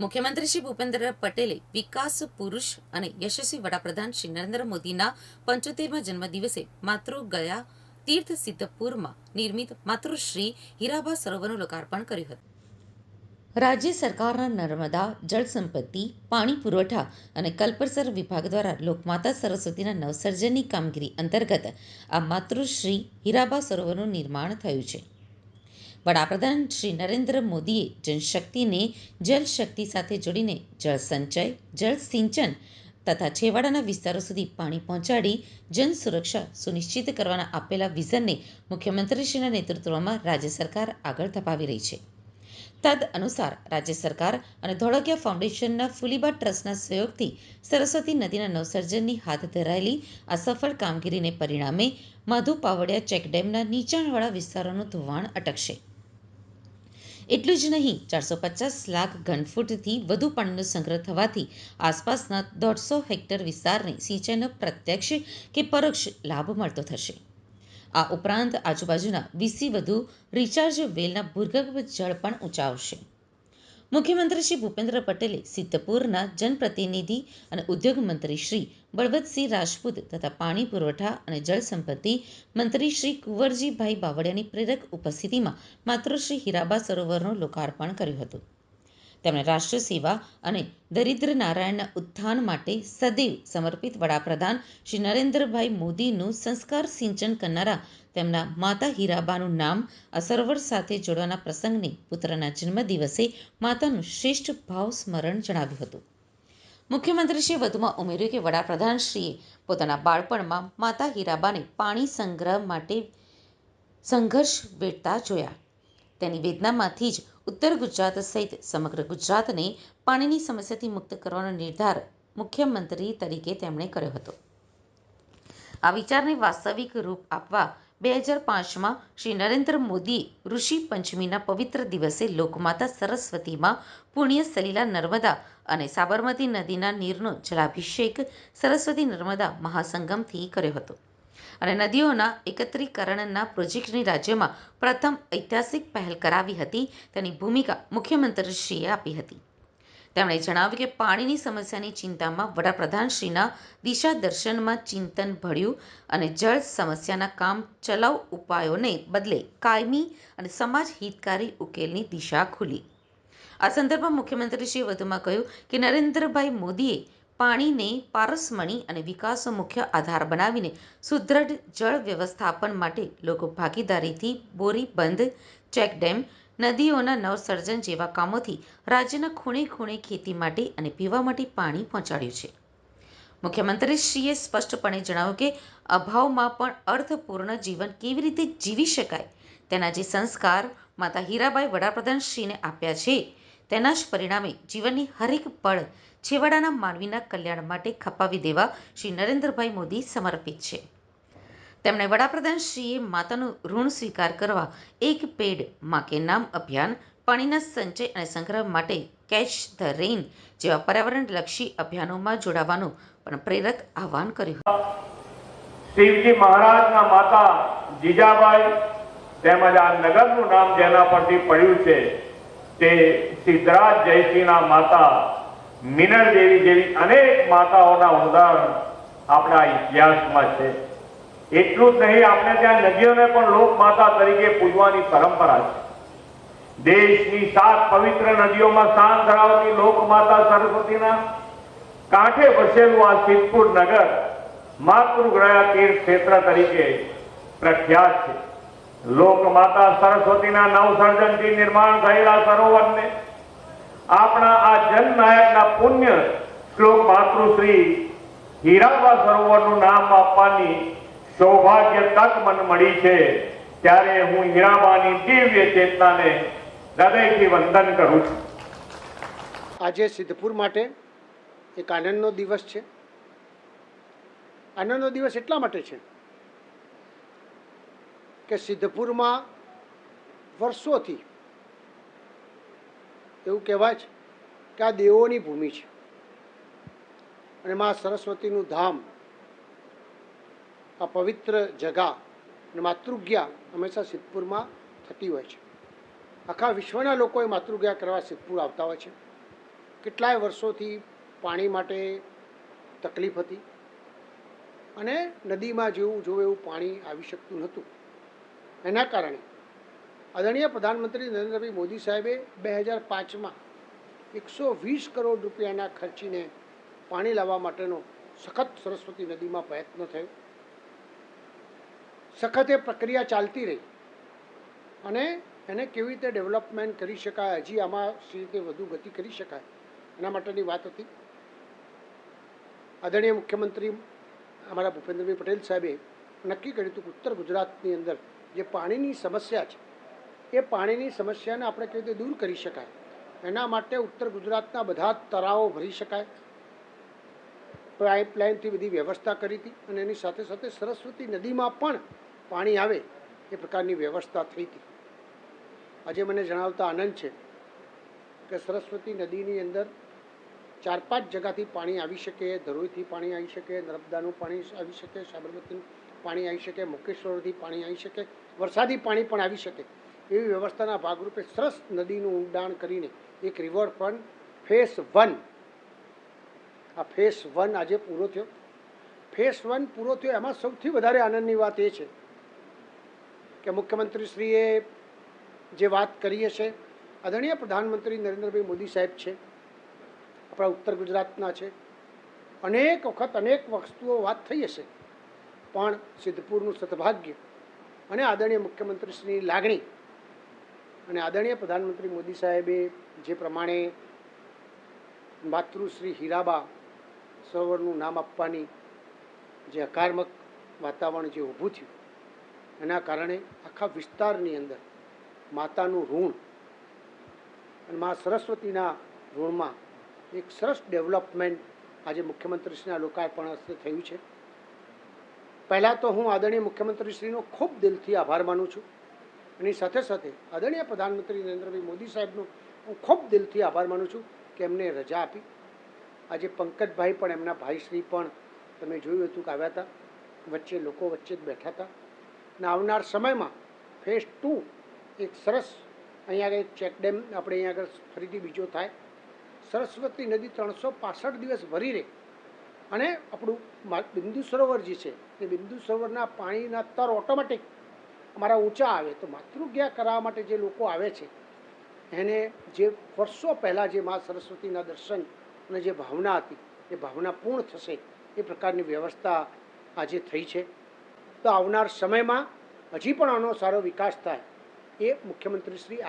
મુખ્યમંત્રી શ્રી ભૂપેન્દ્ર પટેલે વિકાસ, પુરુષ અને યશસ્વી વડાપ્રધાન શ્રી નરેન્દ્ર મોદીના પંચોતેરમા જન્મદિવસે માતૃ ગયા તીર્થ સિદ્ધપુરમાં નિર્મિત માતૃશ્રી હીરાબા સરોવરનું લોકાર્પણ કર્યું હતું. રાજ્ય સરકારના નર્મદા, જળ સંપત્તિ, પાણી પુરવઠા અને કલ્પસર વિભાગ દ્વારા લોકમાતા સરસ્વતીના નવસર્જનની કામગીરી અંતર્ગત આ માતૃશ્રી હીરાબા સરોવરનું નિર્માણ થયું છે. વડાપ્રધાન શ્રી નરેન્દ્ર મોદીએ જનશક્તિને જલશક્તિ સાથે જોડીને જળ સંચય, જળ સિંચન તથા છેવાડાના વિસ્તારો સુધી પાણી પહોંચાડી જન સુરક્ષા સુનિશ્ચિત કરવાના આપેલા વિઝનને મુખ્યમંત્રીશ્રીના નેતૃત્વમાં રાજ્ય સરકાર આગળ ધપાવી રહી છે. તદ અનુસાર રાજ્ય સરકાર અને ધોળકિયા ફાઉન્ડેશનના ફુલીબા ટ્રસ્ટના સહયોગથી સરસ્વતી નદીના નવસર્જનની હાથ ધરાયેલી આ સફળ કામગીરીને પરિણામે માધુ પાવડિયા ચેકડેમના નીચાણવાળા વિસ્તારોનું ધોવાણ અટકશે. એટલું જ નહીં, ચારસો પચાસ લાખ ઘનફૂટથી વધુ પાણીનો સંગ્રહ થવાથી આસપાસના દોઢસો હેક્ટર વિસ્તારને સિંચાઈનો પ્રત્યક્ષ કે પરોક્ષ લાભ મળતો થશે. આ ઉપરાંત આજુબાજુના વીસી વધુ રિચાર્જ વેલના ભૂગર્ભ જળ પણ ઊંચાવશે મુખ્યમંત્રી શ્રી ભૂપેન્દ્ર પટેલે સિદ્ધપુરના જનપ્રતિનિધિ અને ઉદ્યોગ મંત્રી શ્રી બળવંતસિંહ રાજપૂત તથા પાણી પુરવઠા અને જળસંપત્તિ મંત્રી શ્રી કુંવરજીભાઈ બાવળિયાની પ્રેરક ઉપસ્થિતિમાં માતૃશ્રી હીરાબા સરોવરનું લોકાર્પણ કર્યું હતું. તેમણે રાષ્ટ્ર સેવા અને દરિદ્ર નારાયણના ઉત્થાન માટે સદૈવ સમર્પિત વડાપ્રધાન શ્રી નરેન્દ્રભાઈ મોદીનું સંસ્કાર સિંચન કરનારા તેમના માતા હીરાબાનું નામ અસરવર સાથે જોડવાના પ્રસંગને પુત્રના જન્મદિવસે માતાનું શ્રેષ્ઠ ભાવ સ્મરણ જણાવ્યું હતું. મુખ્યમંત્રીશ્રીએ વધુમાં ઉમેર્યું કે વડાપ્રધાનશ્રીએ પોતાના બાળપણમાં માતા હીરાબાને પાણી સંગ્રહ માટે સંઘર્ષ વેઠતા જોયા. તેની વેદનામાંથી જ ઉત્તર ગુજરાત સહિત સમગ્ર ગુજરાતને પાણીની સમસ્યાથી મુક્ત કરવાનો નિર્ધાર મુખ્યમંત્રી તરીકે તેમણે કર્યો હતો. આ વિચારને વાસ્તવિક રૂપ આપવા બે હજાર પાંચમાં શ્રી નરેન્દ્ર મોદીએ ઋષિ પંચમીના પવિત્ર દિવસે લોકમાતા સરસ્વતીમાં પુણ્ય સલીલા નર્મદા અને સાબરમતી નદીના નીરનો જલાભિષેક સરસ્વતી નર્મદા મહાસંગમથી કર્યો હતો. અને નદીઓના એકત્રીકરણના પ્રોજેક્ટની રાજ્યમાં પ્રથમ ઐતિહાસિક પહેલ કરાવી હતી. તેની ભૂમિકા મુખ્યમંત્રીશ્રીએ આપી હતી. તેમણે જણાવ્યું કે પાણીની સમસ્યાની ચિંતામાં વડાપ્રધાનશ્રીના દિશાદર્શનમાં ચિંતન ભળ્યું અને જળ સમસ્યાના કામ ચલાઉ ઉપાયોને બદલે કાયમી અને સમાજ હિતકારી ઉકેલની દિશા ખુલી. આ સંદર્ભમાં મુખ્યમંત્રીશ્રીએ વધુમાં કહ્યું કે નરેન્દ્રભાઈ મોદીએ પાણીને પારસમણી અને વિકાસનો મુખ્ય આધાર બનાવીને સુદૃઢ જળ વ્યવસ્થાપન માટે લોકો ભાગીદારીથી બોરી બંધ, ચેકડેમ નદીઓના નવસર્જન જેવા કામોથી રાજ્યના ખૂણે ખૂણે ખેતી માટે અને પીવા માટે પાણી પહોંચાડ્યું છે. મુખ્યમંત્રીશ્રીએ સ્પષ્ટપણે જણાવ્યું કે અભાવમાં પણ અર્થપૂર્ણ જીવન કેવી રીતે જીવી શકાય, તેના જે સંસ્કાર માતા હીરાબાઈ વડાપ્રધાનશ્રીને આપ્યા છે, તેના જ પરિણામે જીવનની હરેક પળ છેવાડાના માનવીના કલ્યાણ માટે ખપાવી દેવા શ્રી નરેન્દ્રભાઈ મોદી સમર્પિત છે. તેમણે વડાપ્રધાનશ્રીએ માતાનું ઋણ સ્વીકાર કરવા એક પેડમાં કે નામ અભિયાન, પાણીના સંચય અને સંગ્રહ માટે કેચ ધ રેઇન જેવા પર્યાવરણલક્ષી અભિયાનોમાં જોડાવાનું પણ પ્રેરક આહવાન કર્યું. શિવજી મહારાજના માતા જીજાબાઈ તેમજ આ નગરનું નામ જેના પરથી પડ્યું છે તે સિદ્ધરાજ જયસિંહના માતા મિનળ દેવી જેવી અનેક માતાઓના ઉદાહરણ આપણા ઇતિહાસમાં છે. એટલું જ નહીં, આપણે ત્યાં નદીઓને પણ લોકમાતા તરીકે પૂજવાની પરંપરા છે. દેશની સાત પવિત્ર નદીઓમાં સ્થાન ધરાવતી લોકમાતા સરસ્વતીના કાંઠે વસેલું આ સિદ્ધપુર નગર માતૃગ્રયા તીર્થ ક્ષેત્ર તરીકે પ્રખ્યાત છે. લોકમાતા સરસ્વતીના નવસર્જનથી નિર્માણ થયેલા સરોવરને આપણા આ જનનાયકના પુણ્ય શ્લોક માતૃશ્રી હીરાબા સરોવરનું નામ આપવાની સૌભાગ્ય તક મને મળી છે, ત્યારે હું હીરાબાની દિવ્ય ચેતનાને હૃદયથી વંદન કરું છું. આજે સિદ્ધપુર માટે એક આનંદનો દિવસ છે. આનંદનો દિવસ એટલા માટે છે કે સિદ્ધપુરમાં વર્ષોથી એવું કહેવાય છે કે આ દેવોની ભૂમિ છે. અને મા સરસ્વતીનું ધામ આ પવિત્ર જગા અને માતૃજ્ઞા હંમેશા સિદ્ધપુરમાં થતી હોય છે. આખા વિશ્વના લોકોએ માતૃજ્ઞા કરવા સિદ્ધપુર આવતા હોય છે. કેટલાય વર્ષોથી પાણી માટે તકલીફ હતી અને નદીમાં જેવું જોવે એવું પાણી આવી શકતું નહોતું. એના કારણે આદરણીય પ્રધાનમંત્રી નરેન્દ્રભાઈ મોદી સાહેબે બે હજાર પાંચમાં એકસો વીસ કરોડ રૂપિયાના ખર્ચીને પાણી લાવવા માટેનો સખત સરસ્વતી નદીમાં પ્રયત્ન થયો. સખત એ પ્રક્રિયા ચાલતી રહી. અને એને કેવી રીતે ડેવલપમેન્ટ કરી શકાય? હજી આમાં સી રીતે વધુ ગતિ કરી શકાય? એના માટેની વાત હતી. આદરણીય મુખ્યમંત્રી અમારા ભૂપેન્દ્રભાઈ પટેલ સાહેબે નક્કી કર્યું હતું કે ઉત્તર ગુજરાતની અંદર જે પાણીની સમસ્યા છે, એ પાણીની સમસ્યાને આપણે કેવી રીતે દૂર કરી શકાય? એના માટે ઉત્તર ગુજરાતના બધા તળાવો ભરી શકાય. પાઇપલાઇનથી બધી વ્યવસ્થા કરી હતી અને એની સાથે સાથે સરસ્વતી નદીમાં પણ પાણી આવે એ પ્રકારની વ્યવસ્થા થઈ હતી. આજે મને જણાવતા આનંદ છે કે સરસ્વતી નદીની અંદર ચાર પાંચ જગાથી પાણી આવી શકે, ધરોઈથી પાણી આવી શકે, નર્મદાનું પાણી આવી શકે, સાબરમતીનું પાણી આવી શકે, મુકેશ્વરથી પાણી આવી શકે, વરસાદી પાણી પણ આવી શકે. એવી વ્યવસ્થાના ભાગરૂપે સરસ નદીનું ઊંડાણ કરીને એક રિવરફ્રન્ટ ફેસ વન આ ફેસ વન આજે પૂરો થયો. ફેસ વન પૂરો થયો, એમાં સૌથી વધારે આનંદની વાત એ છે કે મુખ્યમંત્રીશ્રીએ જે વાત કરીએ છે આદરણીય પ્રધાનમંત્રી નરેન્દ્રભાઈ મોદી સાહેબ છે, આપણા ઉત્તર ગુજરાતના છે, અનેક વખત અનેક વસ્તુઓ વાત થઈ હશે, પણ સિદ્ધપુરનું સદભાગ્ય અને આદરણીય મુખ્યમંત્રીશ્રીની લાગણી અને આદરણીય પ્રધાનમંત્રી મોદી સાહેબે જે પ્રમાણે માતૃશ્રી હીરાબા સરોવરનું નામ આપવાની જે હકારાત્મક વાતાવરણ જે ઊભું થયું એના કારણે આખા વિસ્તારની અંદર માતાનું ઋણ અને મા સરસ્વતીના ઋણમાં એક સરસ ડેવલપમેન્ટ આજે મુખ્યમંત્રીશ્રીના લોકાર્પણ હસ્તે થયું છે. પહેલાં તો હું આદરણીય મુખ્યમંત્રીશ્રીનો ખૂબ દિલથી આભાર માનું છું. એની સાથે સાથે આદરણીય પ્રધાનમંત્રી નરેન્દ્રભાઈ મોદી સાહેબનો હું ખૂબ દિલથી આભાર માનું છું કે એમને રજા આપી. આજે પંકજભાઈ પણ એમના ભાઈશ્રી પણ તમે જોયું હતું કે આવ્યા હતા. વચ્ચે લોકો વચ્ચે જ બેઠા હતા. અને આવનાર સમયમાં ફેઝ ટુ એક સરસ અહીંયા આગળ ચેક ડેમ આપણે અહીંયા આગળ ફરીથી બીજો થાય. સરસ્વતી નદી ત્રણસો પાસઠ દિવસ ભરી રહે. અને આપણું બિંદુ સરોવર જે છે, એ બિંદુ સરોવરના પાણીના તર ઓટોમેટિક અમારા ઊંચા આવે. તો માતૃજ્ઞા કરાવવા માટે જે લોકો આવે છે, એને જે વર્ષો પહેલાં જે મા સરસ્વતીના દર્શન અને જે ભાવના હતી, એ ભાવના પૂર્ણ થશે, એ પ્રકારની વ્યવસ્થા આજે થઈ છે. તો આવનાર સમયમાં હજી પણ આનો સારો વિકાસ થાય એ મુખ્યમંત્રી શ્રી આજે